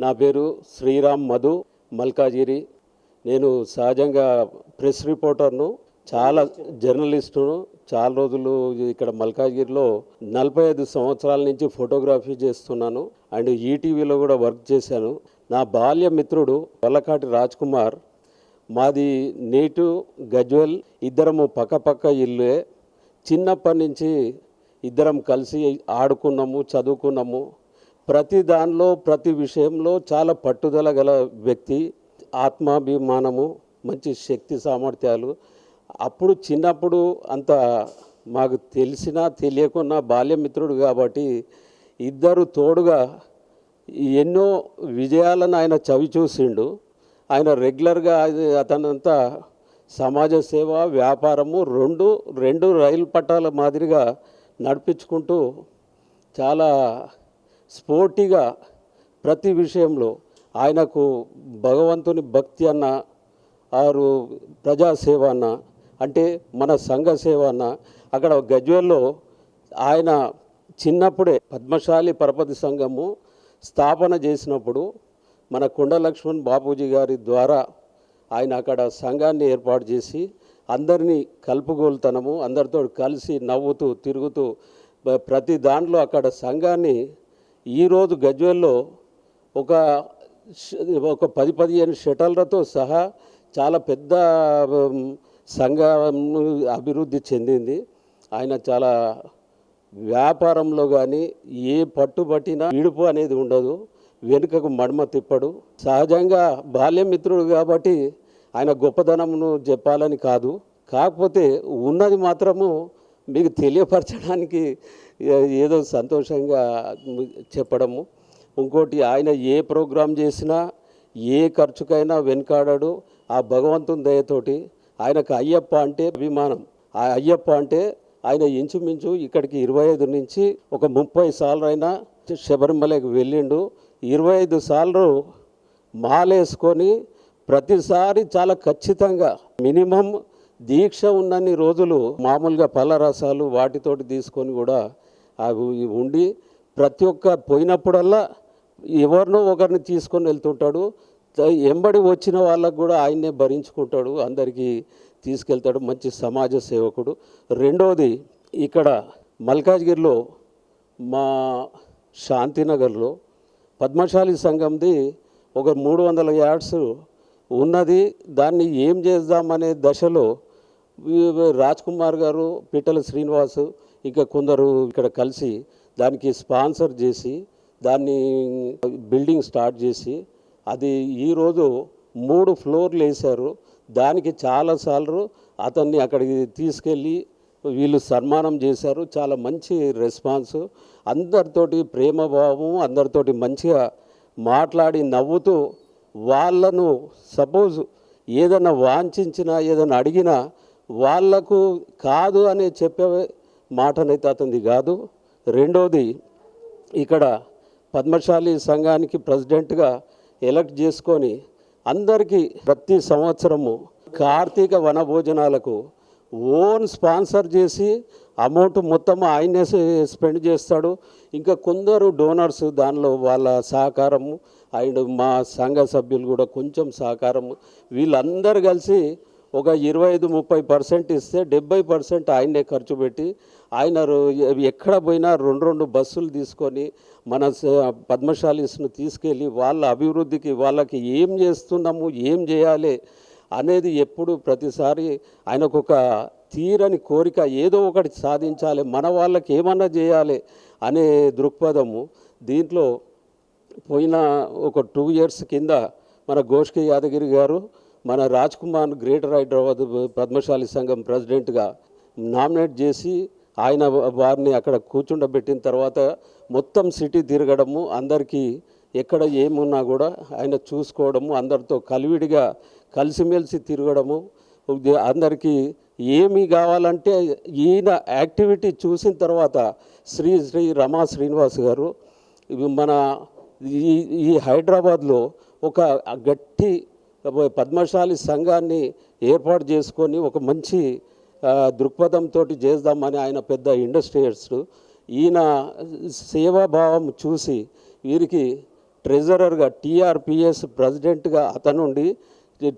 నా పేరు శ్రీరామ్ మధు మల్కాజిరి. నేను సహజంగా ప్రెస్ రిపోర్టర్ను చాలా జర్నలిస్టును చాలా రోజులు ఇక్కడ మల్కాజ్గిరిలో నలభై ఐదు సంవత్సరాల నుంచి ఫోటోగ్రఫీ చేస్తున్నాను. అండ్ ఈటీవీలో కూడా వర్క్ చేశాను. నా బాల్య మిత్రుడు వల్లకాటి రాజ్ కుమార్ మాది నేటు గజ్వెల్ ఇద్దరము పక్కపక్క ఇల్లే. చిన్నప్పటి నుంచి ఇద్దరం కలిసి ఆడుకున్నాము చదువుకున్నాము. ప్రతి దానిలో ప్రతి విషయంలో చాలా పట్టుదల గల వ్యక్తి ఆత్మాభిమానము మంచి శక్తి సామర్థ్యాలు. అప్పుడు చిన్నప్పుడు అంత మాకు తెలిసినా తెలియకున్నా బాల్యమిత్రుడు కాబట్టి ఇద్దరు తోడుగా ఎన్నో విజయాలను ఆయన చవి చూసిండు. ఆయన రెగ్యులర్గా అది అతనంతా సమాజ సేవ వ్యాపారము రెండు రెండు రైలు పట్టాల మాదిరిగా నడిపించుకుంటూ చాలా స్పోర్టిగా ప్రతి విషయంలో ఆయనకు భగవంతుని భక్తి అన్న ఆరు ప్రజాసేవ అన్న అంటే మన సంఘ సేవ అన్న అక్కడ గజ్వేల్లో ఆయన చిన్నప్పుడే పద్మశాలి పరపతి సంఘము స్థాపన చేసినప్పుడు మన కొండ లక్ష్మణ్ బాపూజీ గారి ద్వారా ఆయన అక్కడ సంఘాన్ని ఏర్పాటు చేసి అందరినీ కలుపుగోలుతనము అందరితో కలిసి నవ్వుతూ తిరుగుతూ ప్రతి దాంట్లో అక్కడ సంఘాన్ని ఈరోజు గజ్వేల్లో ఒక ఒక పది పదిహేను షటర్లతో సహా చాలా పెద్ద సంఘ సంఘం అభివృద్ధి చెందింది. ఆయన చాలా వ్యాపారంలో కానీ ఏ పట్టుబట్టినా ఇడుపు అనేది ఉండదు. వెనుకకు మడమ తిప్పడు. సహజంగా బాల్యమిత్రుడు కాబట్టి ఆయన గొప్పదనమును చెప్పాలని కాదు. కాకపోతే ఉన్నది మాత్రము మీకు తెలియపరచడానికి ఏదో సంతోషంగా చెప్పడము. ఇంకోటి ఆయన ఏ ప్రోగ్రాం చేసినా ఏ ఖర్చుకైనా వెనుకాడాడు. ఆ భగవంతుని దయతోటి ఆయనకు అయ్యప్ప అంటే అభిమానం. ఆ అయ్యప్ప అంటే ఆయన ఇంచుమించు ఇక్కడికి ఇరవై ఐదు నుంచి ఒక ముప్పై సార్లు శబరిమలకి వెళ్ళిండు. ఇరవై ఐదు సార్లు మాలేసుకొని ప్రతిసారి చాలా ఖచ్చితంగా మినిమం దీక్ష ఉన్నన్ని రోజులు మామూలుగా పళ్ళ రసాలు వాటితోటి తీసుకొని కూడా అవి ఉండి ప్రతి ఒక్క పోయినప్పుడల్లా ఎవరినో ఒకరిని తీసుకొని వెళ్తుంటాడు. ఎంబడి వచ్చిన వాళ్ళకు కూడా ఆయన్నే భరించుకుంటాడు అందరికీ తీసుకెళ్తాడు మంచి సమాజ సేవకుడు. రెండోది ఇక్కడ మల్కాజ్గిరిలో మా శాంతినగర్లో పద్మశాలి సంఘంది ఒక మూడు వందల యార్డ్స్ ఉన్నది. దాన్ని ఏం చేద్దామనే దశలో రాజ్ కుమార్ గారు పిట్టల శ్రీనివాస్ ఇంకా కొందరు ఇక్కడ కలిసి దానికి స్పాన్సర్ చేసి దాన్ని బిల్డింగ్ స్టార్ట్ చేసి అది ఈరోజు మూడు ఫ్లోర్లు వేశారు. దానికి చాలాసార్లు అతన్ని అక్కడికి తీసుకెళ్ళి వీళ్ళు సన్మానం చేశారు. చాలా మంచి రెస్పాన్స్. అందరితోటి ప్రేమభావం అందరితోటి మంచిగా మాట్లాడి నవ్వుతూ వాళ్ళను సపోజ్ ఏదైనా వాంఛించినా ఏదైనా అడిగినా వాళ్ళకు కాదు అనే చెప్పే మాటనైతే అతనిది కాదు. రెండోది ఇక్కడ పద్మశాలి సంఘానికి ప్రెసిడెంట్గా ఎలక్ట్ చేసుకొని అందరికీ ప్రతి సంవత్సరము కార్తీక వనభోజనాలకు ఓన్ స్పాన్సర్ చేసి అమౌంట్ మొత్తం ఆయనే స్పెండ్ చేస్తాడు. ఇంకా కొందరు డోనర్స్ దానిలో వాళ్ళ సహకారము అండ్ మా సంఘ సభ్యులు కూడా కొంచెం సహకారము. వీళ్ళందరూ కలిసి ఒక ఇరవై ఐదు ముప్పై పర్సెంట్ ఇస్తే డెబ్బై పర్సెంట్ ఆయనే ఖర్చు పెట్టి ఆయన ఎక్కడ పోయినా రెండు రెండు బస్సులు తీసుకొని మన స- పద్మశాలీస్ను తీసుకెళ్ళి వాళ్ళ అభివృద్ధికి వాళ్ళకి ఏం చేస్తున్నాము ఏం చేయాలి అనేది ఎప్పుడు ప్రతిసారి ఆయనకు ఒక తీరని కోరిక ఏదో ఒకటి సాధించాలి మన వాళ్ళకి ఏమన్నా చేయాలి అనే దృక్పథము దీంట్లో పోయిన ఒక టూ ఇయర్స్ కింద మన గోష్కి యాదగిరి గారు మన రాజ్ కుమార్ గ్రేటర్ హైదరాబాద్ పద్మశాలి సంఘం ప్రెసిడెంట్గా నామినేట్ చేసి ఆయన వారిని అక్కడ కూర్చుండబెట్టిన తర్వాత మొత్తం సిటీ తిరగడము అందరికీ ఎక్కడ ఏమున్నా కూడా ఆయన చూసుకోవడము అందరితో కలివిడిగా కలిసిమెలిసి తిరగడము అందరికీ ఏమి కావాలంటే ఈయన యాక్టివిటీ చూసిన తర్వాత శ్రీ శ్రీ రమా శ్రీనివాస్ గారు మన ఈ ఈ హైదరాబాద్లో ఒక గట్టి పద్మశాలి సంఘాన్ని ఏర్పాటు చేసుకొని ఒక మంచి దృక్పథంతో చేద్దామని ఆయన పెద్ద ఇండస్ట్రియల్స్ ఈయన సేవాభావం చూసి వీరికి ట్రెజరర్గా టీఆర్పిఎస్ ప్రెసిడెంట్గా అతనుండి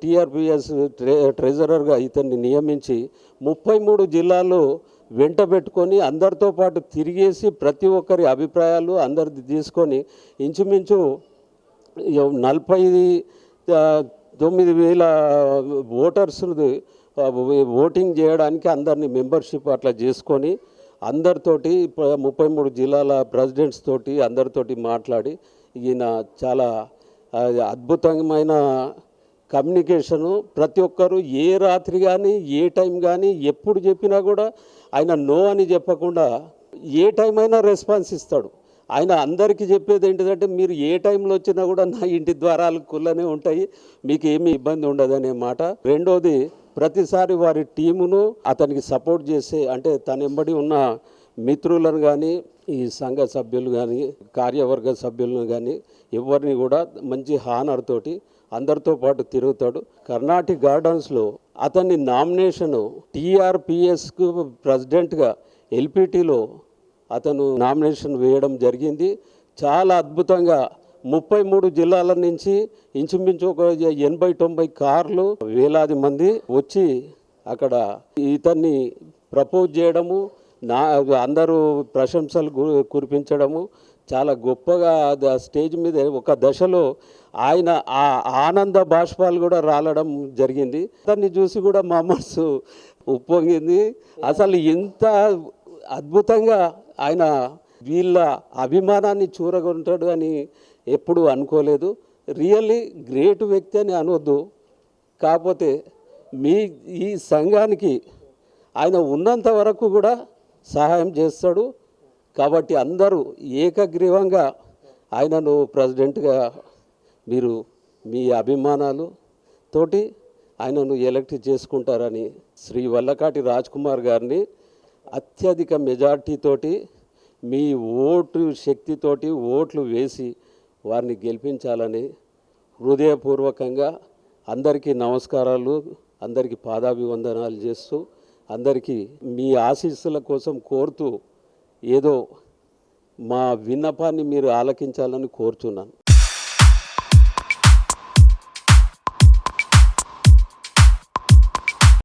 టీఆర్పిఎస్ ట్రె ట్రెజరర్గా ఇతన్ని నియమించి ముప్పై మూడు జిల్లాల్లో వెంట పెట్టుకొని అందరితో పాటు తిరిగేసి ప్రతి ఒక్కరి అభిప్రాయాలు అందరిది తీసుకొని ఇంచుమించు నలభై తొమ్మిది వేల ఓటర్స్ ఓటింగ్ చేయడానికి అందరినీ మెంబర్షిప్ అట్లా చేసుకొని అందరితోటి ముప్పై మూడు జిల్లాల ప్రెసిడెంట్స్ తోటి అందరితోటి మాట్లాడి ఈయన చాలా అద్భుతమైన కమ్యూనికేషను ప్రతి ఒక్కరు ఏ రాత్రి కానీ ఏ టైం కానీ ఎప్పుడు చెప్పినా కూడా ఆయన నో అని చెప్పకుండా ఏ టైం అయినా రెస్పాన్స్ ఇస్తాడు. ఆయన అందరికీ చెప్పేది ఏంటిదంటే మీరు ఏ టైంలో వచ్చినా కూడా నా ఇంటి ద్వారాలు కుల్లనే ఉంటాయి మీకు ఏమీ ఇబ్బంది ఉండదనే మాట. రెండోది ప్రతిసారి వారి టీమును అతనికి సపోర్ట్ చేసే అంటే తన వెంబడి ఉన్న మిత్రులను కానీ ఈ సంఘ సభ్యులు కానీ కార్యవర్గ సభ్యులను కానీ ఎవరిని కూడా మంచి హానర్ తోటి అందరితో పాటు తిరుగుతాడు. కర్ణాటక గార్డెన్స్లో అతన్ని నామినేషను టీఆర్పిఎస్కు ప్రెసిడెంట్గా ఎల్పిటిలో అతను నామినేషన్ వేయడం జరిగింది. చాలా అద్భుతంగా ముప్పై మూడు జిల్లాల నుంచి ఇంచుమించు ఒక ఎనభై తొంభై కార్లు వేలాది మంది వచ్చి అక్కడ ఇతన్ని ప్రపోజ్ చేయడము నా అందరూ ప్రశంసలు కురిపించడము చాలా గొప్పగా ఆ స్టేజ్ మీద ఒక దశలో ఆయన ఆ ఆనంద బాష్పాలు కూడా రాలడం జరిగింది. దాన్ని చూసి కూడా మా మనసు ఉప్పొంగింది. అసలు ఇంత అద్భుతంగా ఆయన వీళ్ళ అభిమానాన్ని చూరగొంటాడు అని ఎప్పుడూ అనుకోలేదు. రియల్లీ గ్రేట్ వ్యక్తి అని అనొద్దు. కాకపోతే మీ ఈ సంఘానికి ఆయన ఉన్నంత వరకు కూడా సహాయం చేస్తాడు. కాబట్టి అందరూ ఏకగ్రీవంగా ఆయనను ప్రెసిడెంట్గా మీరు మీ అభిమానాలు తోటి ఆయనను ఎలక్ట్ చేసుకుంటారని శ్రీ వల్లకాటి రాజ్ కుమార్ గారిని అత్యధిక మెజార్టీతోటి మీ ఓటు శక్తితోటి ఓట్లు వేసి వారిని గెలిపించాలని హృదయపూర్వకంగా అందరికీ నమస్కారాలు అందరికీ పాదాభివందనాలు చేస్తూ అందరికీ మీ ఆశీస్సుల కోసం కోరుతూ ఏదో మా విన్నపాన్ని మీరు ఆలకించాలని కోరుచున్నాను.